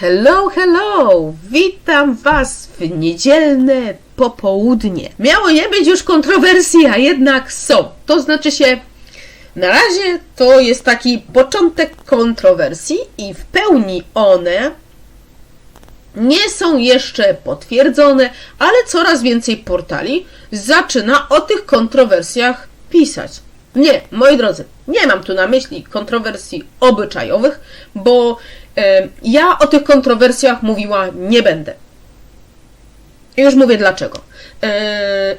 Hello, hello! Witam Was w niedzielne popołudnie. Miało nie być już kontrowersji, a jednak są. To znaczy się, na razie to jest taki początek kontrowersji i w pełni one nie są jeszcze potwierdzone, ale coraz więcej portali zaczyna o tych kontrowersjach pisać. Nie, moi drodzy, nie mam tu na myśli kontrowersji obyczajowych, bo ja o tych kontrowersjach mówiła nie będę. Już mówię dlaczego.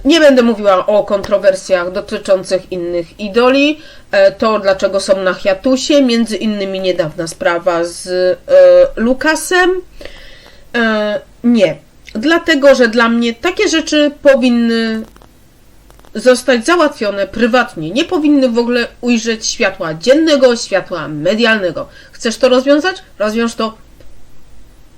Nie będę mówiła o kontrowersjach dotyczących innych idoli, e, to dlaczego są na hiatusie, między innymi niedawna sprawa z e, Lukasem. E, nie, dlatego że dla mnie takie rzeczy powinny zostać załatwione prywatnie. Nie powinny w ogóle ujrzeć światła dziennego, światła medialnego. Chcesz to rozwiązać? Rozwiąż to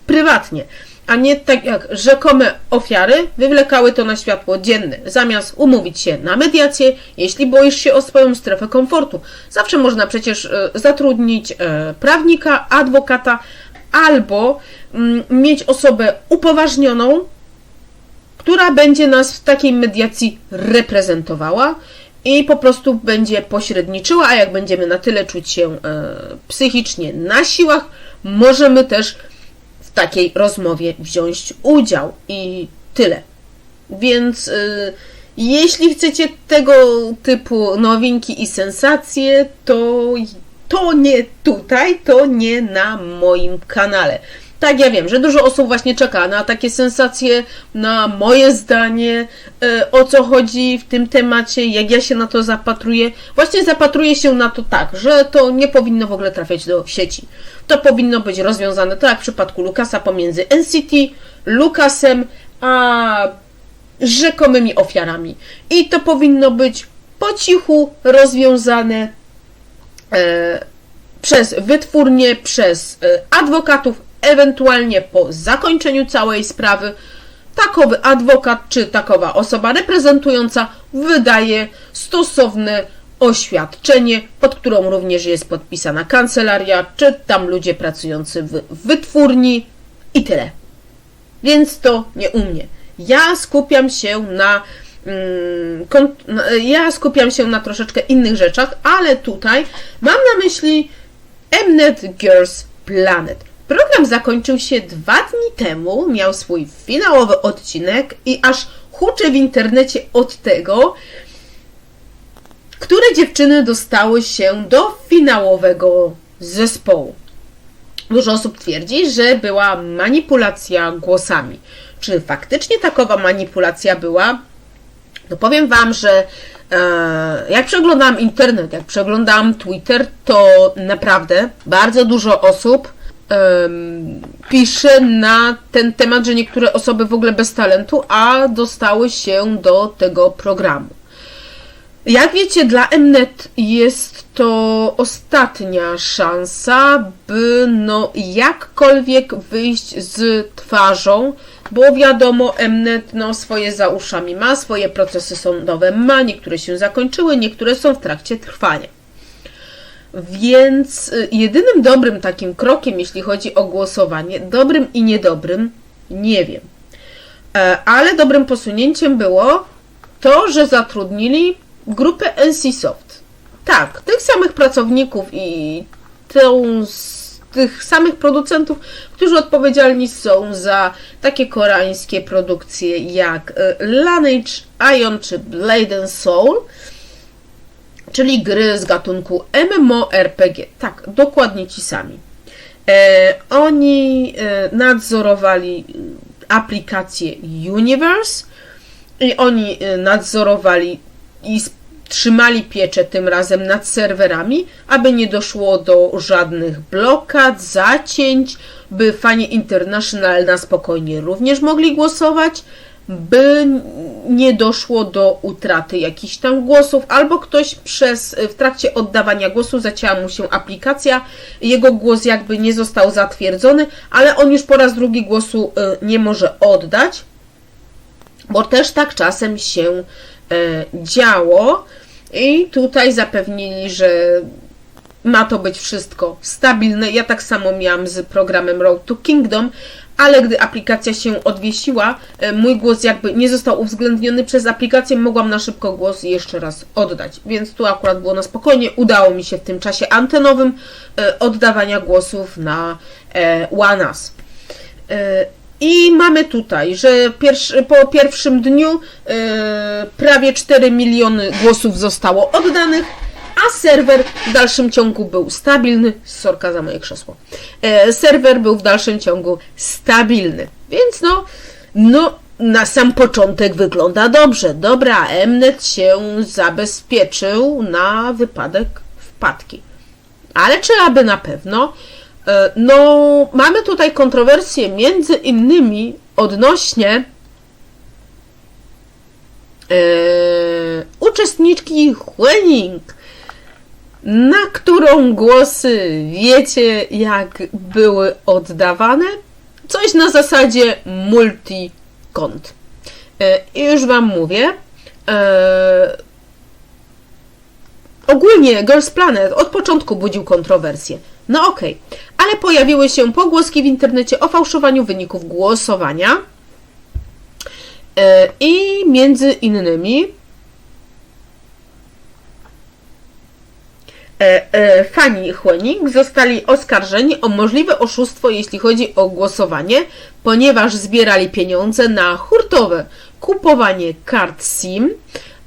prywatnie, a nie tak jak rzekome ofiary wywlekały to na światło dzienne, zamiast umówić się na mediację, jeśli boisz się o swoją strefę komfortu. Zawsze można przecież e, zatrudnić e, prawnika, adwokata albo mm, mieć osobę upoważnioną, która będzie nas w takiej mediacji reprezentowała i po prostu będzie pośredniczyła, a jak będziemy na tyle czuć się e, psychicznie na siłach, możemy też w takiej rozmowie wziąć udział i tyle. Więc y, jeśli chcecie tego typu nowinki i sensacje, to to nie tutaj, to nie na moim kanale. Tak, ja wiem, że dużo osób właśnie czeka na takie sensacje, na moje zdanie, e, o co chodzi w tym temacie, jak ja się na to zapatruję. Właśnie zapatruję się na to tak, że to nie powinno w ogóle trafiać do sieci. To powinno być rozwiązane, tak jak w przypadku Lukasa, pomiędzy NCT, Lukasem, a rzekomymi ofiarami. I to powinno być po cichu rozwiązane e, przez wytwórnie, przez e, adwokatów, ewentualnie po zakończeniu całej sprawy takowy adwokat czy takowa osoba reprezentująca wydaje stosowne oświadczenie, pod którą również jest podpisana kancelaria, czy tam ludzie pracujący w wytwórni i tyle. Więc to nie u mnie. Ja skupiam się na mm, ja skupiam się na troszeczkę innych rzeczach, ale tutaj mam na myśli Mnet Girls Planet. Program zakończył się dwa dni temu, miał swój finałowy odcinek i aż huczę w internecie od tego, które dziewczyny dostały się do finałowego zespołu. Dużo osób twierdzi, że była manipulacja głosami. Czy faktycznie takowa manipulacja była? No powiem Wam, że e, jak przeglądałam internet, jak przeglądałam Twitter, to naprawdę bardzo dużo osób pisze na ten temat, że niektóre osoby w ogóle bez talentu, a dostały się do tego programu. Jak wiecie, dla Mnet jest to ostatnia szansa, by no jakkolwiek wyjść z twarzą, bo wiadomo, Mnet no swoje za uszami ma, swoje procesy sądowe ma, niektóre się zakończyły, niektóre są w trakcie trwania. Więc y, jedynym dobrym takim krokiem, jeśli chodzi o głosowanie, dobrym i niedobrym, nie wiem. E, ale dobrym posunięciem było to, że zatrudnili grupę NCSoft. Tak, tych samych pracowników i tą tych samych producentów, którzy odpowiedzialni są za takie koreańskie produkcje jak y, Lineage, Ion czy Blade Soul czyli gry z gatunku MMORPG. Tak, dokładnie ci sami. E, oni e, nadzorowali e, aplikację Universe i oni e, nadzorowali i trzymali pieczę tym razem nad serwerami, aby nie doszło do żadnych blokad, zacięć, by fani International na spokojnie również mogli głosować, by nie doszło do utraty jakichś tam głosów, albo ktoś przez w trakcie oddawania głosu zacięła mu się aplikacja, jego głos jakby nie został zatwierdzony, ale on już po raz drugi głosu y, nie może oddać, bo też tak czasem się y, działo. I tutaj zapewnili, że ma to być wszystko stabilne. Ja tak samo miałam z programem Road to Kingdom, ale gdy aplikacja się odwiesiła, e, mój głos jakby nie został uwzględniony przez aplikację, mogłam na szybko głos jeszcze raz oddać. Więc tu akurat było na spokojnie. Udało mi się w tym czasie antenowym e, oddawania głosów na OneUs. E, I mamy tutaj, że po pierwszym dniu prawie 4 miliony głosów zostało oddanych, a serwer w dalszym ciągu był stabilny. Sorka za moje krzesło. E, serwer był w dalszym ciągu stabilny. Więc no, no, na sam początek wygląda dobrze. Dobra, Mnet się zabezpieczył na wypadek wpadki. Ale czy aby na pewno? E, No, mamy tutaj kontrowersje między innymi odnośnie e, uczestniczki Huening, na którą głosy wiecie jak były oddawane? Coś na zasadzie multi-kont. E, I już Wam mówię. E, Ogólnie Girls Planet od początku budził kontrowersje. No okej, ale pojawiły się pogłoski w internecie o fałszowaniu wyników głosowania. E, I między innymi e, e, fani Huening zostali oskarżeni o możliwe oszustwo, jeśli chodzi o głosowanie, ponieważ zbierali pieniądze na hurtowe kupowanie kart SIM,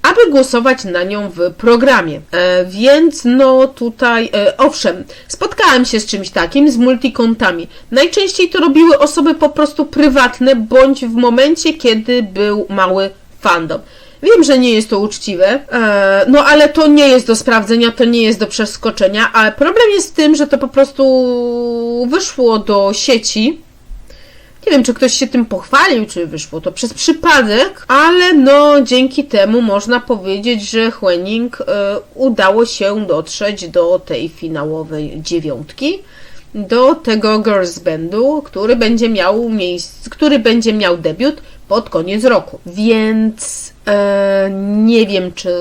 aby głosować na nią w programie. E, więc no tutaj, e, owszem, spotkałem się z czymś takim, z multikontami. Najczęściej to robiły osoby po prostu prywatne, bądź w momencie, kiedy był mały fandom. Wiem, że nie jest to uczciwe, e, no ale to nie jest do sprawdzenia, to nie jest do przeskoczenia, ale problem jest w tym, że to po prostu wyszło do sieci. Nie wiem, czy ktoś się tym pochwalił, czy wyszło to przez przypadek, ale no dzięki temu można powiedzieć, że Huening e, udało się dotrzeć do tej finałowej dziewiątki, do tego girls bandu, który będzie miał miejsce, który będzie miał debiut pod koniec roku. Więc e, nie wiem, czy.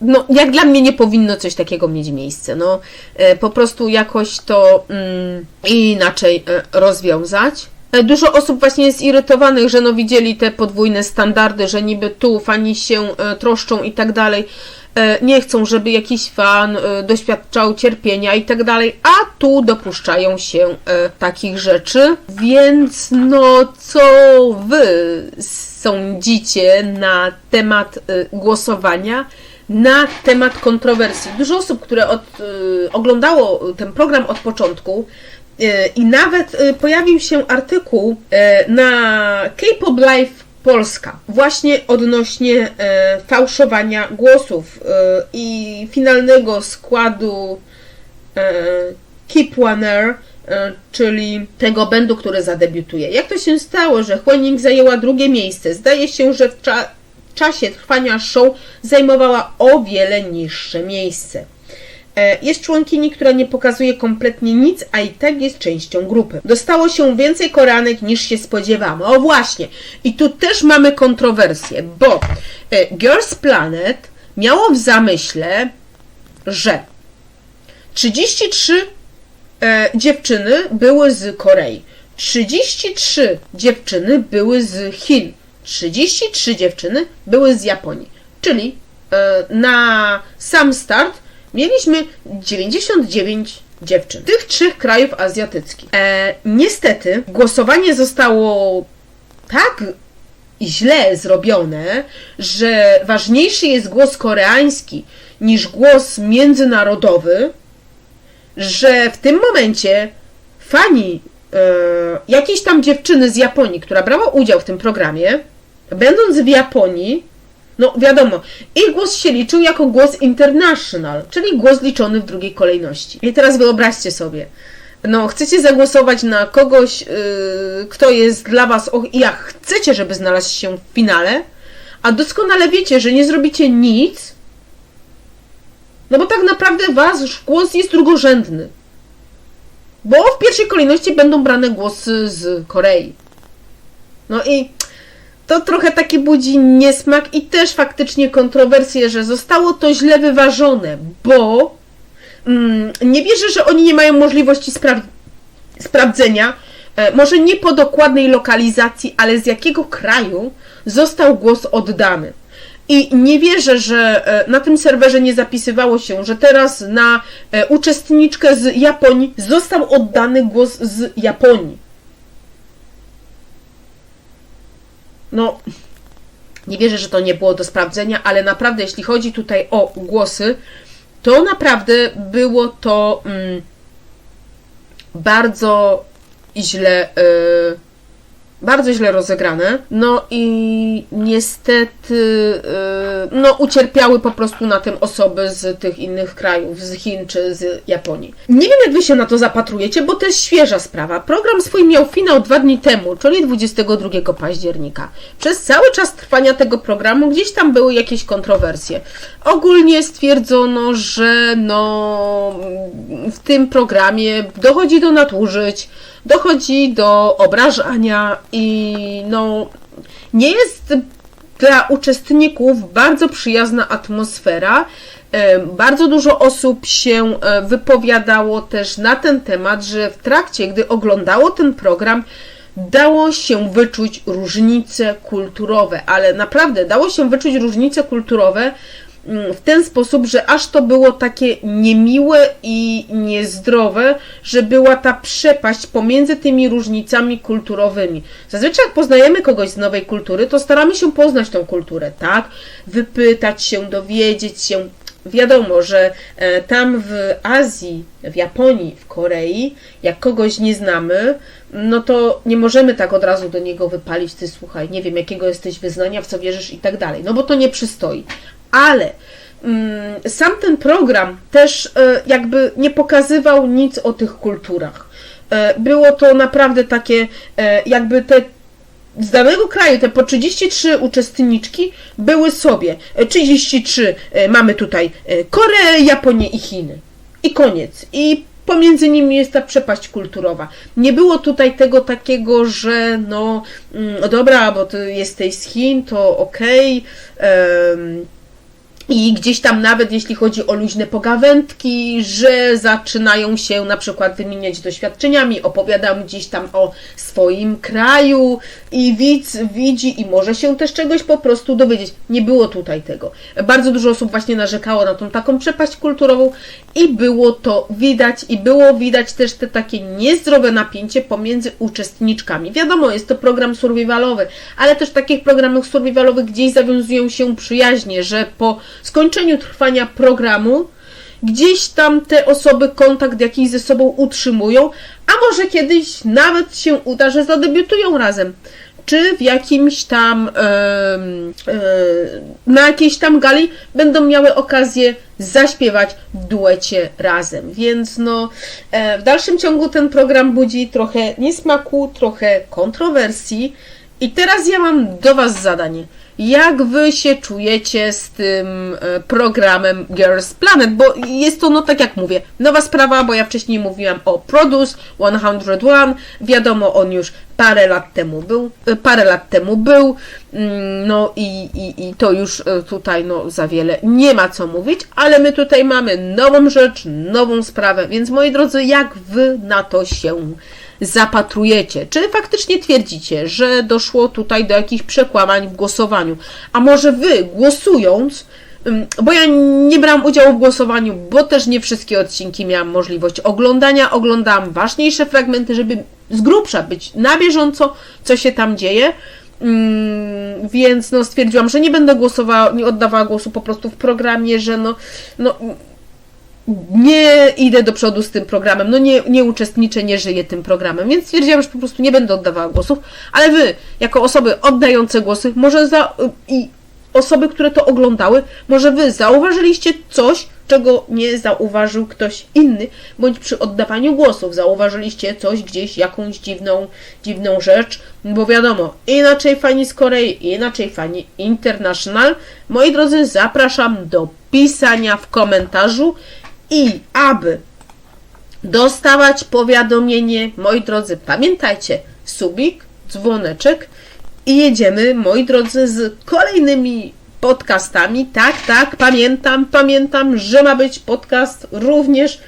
No, jak dla mnie nie powinno coś takiego mieć miejsce. No, e, po prostu jakoś to mm, inaczej e, rozwiązać. E, Dużo osób właśnie jest irytowanych, że no widzieli te podwójne standardy, że niby tu fani się e, troszczą i tak dalej. E, Nie chcą, żeby jakiś fan doświadczał cierpienia i tak dalej, a tu dopuszczają się takich rzeczy. Więc no, co wy sądzicie na temat e, głosowania? na temat kontrowersji. Dużo osób, które od, y, oglądało ten program od początku y, i nawet y, pojawił się artykuł y, na K-Pop Live Polska właśnie odnośnie y, fałszowania głosów y, i finalnego składu y, y, czyli tego będu, który zadebiutuje. Jak to się stało, że Huening zajęła drugie miejsce? Zdaje się, że w cza- czasie trwania show zajmowała o wiele niższe miejsce. E, Jest członkini, która nie pokazuje kompletnie nic, a i tak jest częścią grupy. Dostało się więcej koranek niż się spodziewamy. O właśnie. I tu też mamy kontrowersję, bo e, Girls Planet miało w zamyśle, że 33 e, dziewczyny były z Korei, 33 dziewczyny były z Chin, 33 dziewczyny były z Japonii. Czyli e, na sam start mieliśmy 99 dziewczyn. Tych trzech krajów azjatyckich. E, niestety głosowanie zostało tak źle zrobione, że ważniejszy jest głos koreański niż głos międzynarodowy, że w tym momencie fani e, jakiejś tam dziewczyny z Japonii, która brała udział w tym programie, będąc w Japonii, no wiadomo, ich głos się liczył jako głos international, czyli głos liczony w drugiej kolejności. I teraz wyobraźcie sobie, no chcecie zagłosować na kogoś, yy, kto jest dla was, och, jak chcecie, żeby znalazł się w finale, a doskonale wiecie, że nie zrobicie nic, no bo tak naprawdę wasz głos jest drugorzędny. Bo w pierwszej kolejności będą brane głosy z Korei. No i to trochę taki budzi niesmak i też faktycznie kontrowersje, że zostało to źle wyważone, bo mm, nie wierzę, że oni nie mają możliwości spra- sprawdzenia, e, może nie po dokładnej lokalizacji, ale z jakiego kraju został głos oddany. I nie wierzę, że e, na tym serwerze nie zapisywało się, że teraz na e, uczestniczkę z Japonii został oddany głos z Japonii. No, nie wierzę, że to nie było do sprawdzenia, ale naprawdę, jeśli chodzi tutaj o głosy, to naprawdę było to mm, bardzo źle. Yy, bardzo źle rozegrane. No i niestety, yy, no ucierpiały po prostu na tym osoby z tych innych krajów, z Chin czy z Japonii. Nie wiem, jak wy się na to zapatrujecie, bo to jest świeża sprawa. Program swój miał finał dwa dni temu, czyli 22 października. Przez cały czas trwania tego programu gdzieś tam były jakieś kontrowersje. Ogólnie stwierdzono, że no w tym programie dochodzi do nadużyć, dochodzi do obrażania i no nie jest dla uczestników bardzo przyjazna atmosfera. Bardzo dużo osób się e, wypowiadało też na ten temat, że w trakcie, gdy oglądało ten program, dało się wyczuć różnice kulturowe, ale naprawdę dało się wyczuć różnice kulturowe w ten sposób, że aż to było takie niemiłe i niezdrowe, że była ta przepaść pomiędzy tymi różnicami kulturowymi. Zazwyczaj jak poznajemy kogoś z nowej kultury, to staramy się poznać tą kulturę, tak? Wypytać się, dowiedzieć się. Wiadomo, że e, tam w Azji, w Japonii, w Korei, jak kogoś nie znamy, no to nie możemy tak od razu do niego wypalić, ty słuchaj, nie wiem jakiego jesteś wyznania, w co wierzysz i tak dalej, no bo to nie przystoi. Ale mm, sam ten program też e, jakby nie pokazywał nic o tych kulturach. E, było to naprawdę takie, e, jakby te z danego kraju te po 33 uczestniczki były sobie. E, 33 e, mamy tutaj Koreę, Japonię i Chiny. I koniec. I pomiędzy nimi jest ta przepaść kulturowa. Nie było tutaj tego takiego, że no mm, dobra, bo ty jesteś z Chin, to okej. em, i gdzieś tam nawet jeśli chodzi o luźne pogawędki, że zaczynają się na przykład wymieniać doświadczeniami, opowiadam gdzieś tam o swoim kraju i widz widzi i może się też czegoś po prostu dowiedzieć. Nie było tutaj tego. Bardzo dużo osób właśnie narzekało na tą taką przepaść kulturową i było to widać i było widać też te takie niezdrowe napięcie pomiędzy uczestniczkami. Wiadomo, jest to program survivalowy, ale też w takich programach survivalowych gdzieś zawiązują się przyjaźnie, że po skończeniu trwania programu gdzieś tam te osoby kontakt jakiś ze sobą utrzymują, a może kiedyś nawet się uda, że zadebiutują razem. Czy w jakimś tam, em, e, na jakiejś tam gali będą miały okazję zaśpiewać w duecie razem. Więc no, e, w dalszym ciągu ten program budzi trochę niesmaku, trochę kontrowersji. I teraz ja mam do Was zadanie. Jak wy się czujecie z tym e, programem Girls Planet? Bo jest to, no tak jak mówię, nowa sprawa, bo ja wcześniej mówiłam o Produce 101. Wiadomo, on już parę lat temu był, e, parę lat temu był, mm, no i, i, i to już e, tutaj no za wiele nie ma co mówić, ale my tutaj mamy nową rzecz, nową sprawę, więc moi drodzy, jak wy na to się zapatrujecie? Czy faktycznie twierdzicie, że doszło tutaj do jakichś przekłamań w głosowaniu? A może wy głosując, bo ja nie brałam udziału w głosowaniu, bo też nie wszystkie odcinki miałam możliwość oglądania. Oglądałam ważniejsze fragmenty, żeby z grubsza być na bieżąco, co się tam dzieje. Mm, więc no, stwierdziłam, że nie będę głosowała, nie oddawała głosu po prostu w programie, że no, no nie idę do przodu z tym programem, no nie, nie uczestniczę, nie żyję tym programem, więc stwierdziłam, że po prostu nie będę oddawała głosów, ale wy, jako osoby oddające głosy, może za, i osoby, które to oglądały, może wy zauważyliście coś, czego nie zauważył ktoś inny, bądź przy oddawaniu głosów zauważyliście coś gdzieś, jakąś dziwną, dziwną rzecz, bo wiadomo, inaczej fani z Korei, inaczej fani international. Moi drodzy, zapraszam do pisania w komentarzu i aby dostawać powiadomienie, moi drodzy, pamiętajcie, subik, dzwoneczek i jedziemy, moi drodzy, z kolejnymi podcastami. Tak, tak, pamiętam, pamiętam, że ma być podcast również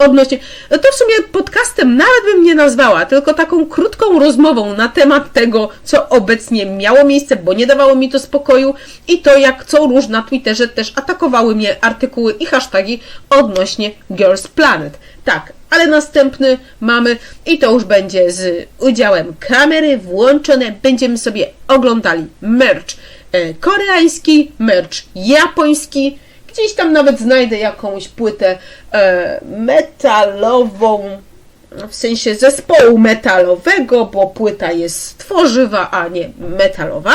odnośnie. To w sumie podcastem nawet bym nie nazwała, tylko taką krótką rozmową na temat tego, co obecnie miało miejsce, bo nie dawało mi to spokoju i to, jak co róż na Twitterze też atakowały mnie artykuły i hasztagi odnośnie Girls Planet. Tak, ale następny mamy i to już będzie z udziałem kamery włączone. Będziemy sobie oglądali merch e, koreański, merch japoński. Gdzieś tam nawet znajdę jakąś płytę e, metalową, w sensie zespołu metalowego, bo płyta jest tworzywa, a nie metalowa.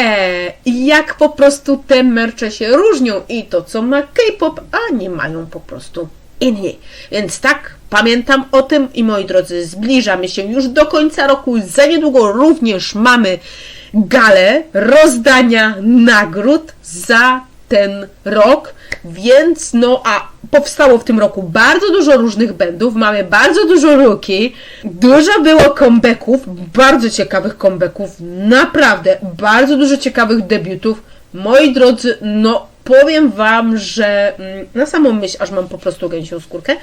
E, jak po prostu te mercze się różnią i to, co ma K-pop, a nie mają po prostu inni. Więc tak, pamiętam o tym i moi drodzy, zbliżamy się już do końca roku. Za niedługo również mamy galę rozdania nagród za ten rok, więc no a powstało w tym roku bardzo dużo różnych bandów, mamy bardzo dużo rookie, dużo było comebacków, bardzo ciekawych comebacków, naprawdę bardzo dużo ciekawych debiutów. Moi drodzy, no powiem wam, że mm, na samą myśl aż mam po prostu gęsią skórkę.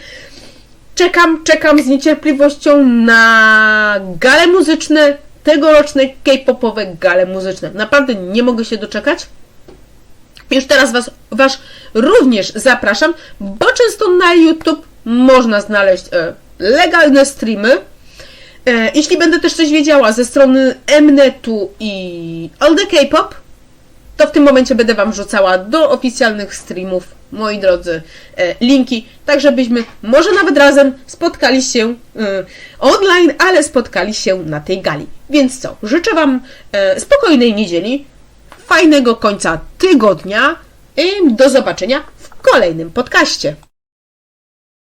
Czekam, czekam z niecierpliwością na gale muzyczne, tegoroczne K-popowe gale muzyczne. Naprawdę nie mogę się doczekać. Już teraz was, was również zapraszam, bo często na YouTube można znaleźć e, legalne streamy. E, jeśli będę też coś wiedziała ze strony Mnetu i All the K-pop, to w tym momencie będę Wam wrzucała do oficjalnych streamów, moi drodzy, e, linki, tak żebyśmy może nawet razem spotkali się online, ale spotkali się na tej gali. Więc co, życzę Wam spokojnej niedzieli, fajnego końca tygodnia i do zobaczenia w kolejnym podcaście.